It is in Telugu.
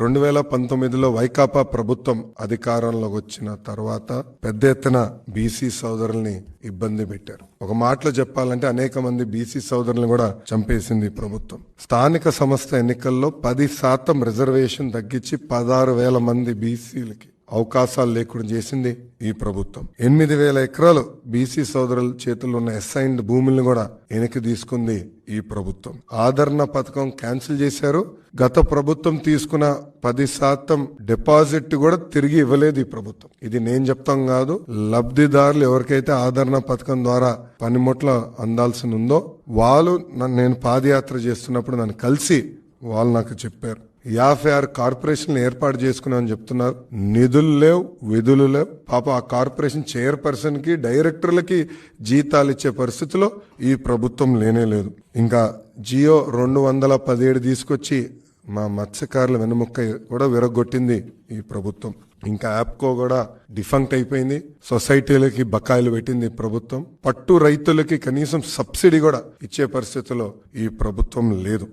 రెండు వేల పంతొమ్మిదిలో వైకాపా ప్రభుత్వం అధికారంలోకి వచ్చిన తర్వాత పెద్ద ఎత్తున బీసీ సోదరుల్ని ఇబ్బంది పెట్టారు. ఒక మాటలో చెప్పాలంటే అనేక మంది బీసీ సోదరులను కూడా చంపేసింది ప్రభుత్వం. స్థానిక సంస్థ ఎన్నికల్లో పది శాతం రిజర్వేషన్ తగ్గించి పదహారు వేల మంది బీసీలకి అవకాశాలు లేకుండా చేసింది ఈ ప్రభుత్వం. ఎనిమిది వేల ఎకరాలు బీసీ సోదరుల చేతుల్లో ఉన్న అసైన్డ్ భూములను కూడా వెనక్కి తీసుకుంది ఈ ప్రభుత్వం. ఆదరణ పథకం క్యాన్సిల్ చేశారు. గత ప్రభుత్వం తీసుకున్న పది శాతం డిపాజిట్ కూడా తిరిగి ఇవ్వలేదు ఈ ప్రభుత్వం. ఇది నేను చెప్తాం కాదు లబ్ధిదారులు ఎవరికైతే ఆదరణ పథకం ద్వారా పనిముట్ల అందాల్సి ఉందో వాళ్ళు నన్ను నేను పాదయాత్ర చేస్తున్నప్పుడు నన్ను కలిసి వాళ్ళు నాకు చెప్పారు. యాభై ఆరు కార్పొరేషన్లు ఏర్పాటు చేసుకున్నామని చెప్తున్నారు. నిధులు లేవు విధులు లేవు. పాప ఆ కార్పొరేషన్ చైర్పర్సన్కి డైరెక్టర్లకి జీతాలు ఇచ్చే పరిస్థితిలో ఈ ప్రభుత్వం లేనే లేదు. ఇంకా జియో రెండు వందల పదిహేడు తీసుకొచ్చి మా మత్స్యకారుల వెనుముక్క కూడా విరగొట్టింది ఈ ప్రభుత్వం. ఇంకా యాప్కో కూడా డిఫంక్ట్ అయిపోయింది. సొసైటీలకి బకాయిలు పెట్టింది ప్రభుత్వం. పట్టు రైతులకి కనీసం సబ్సిడీ కూడా ఇచ్చే పరిస్థితిలో ఈ ప్రభుత్వం లేదు.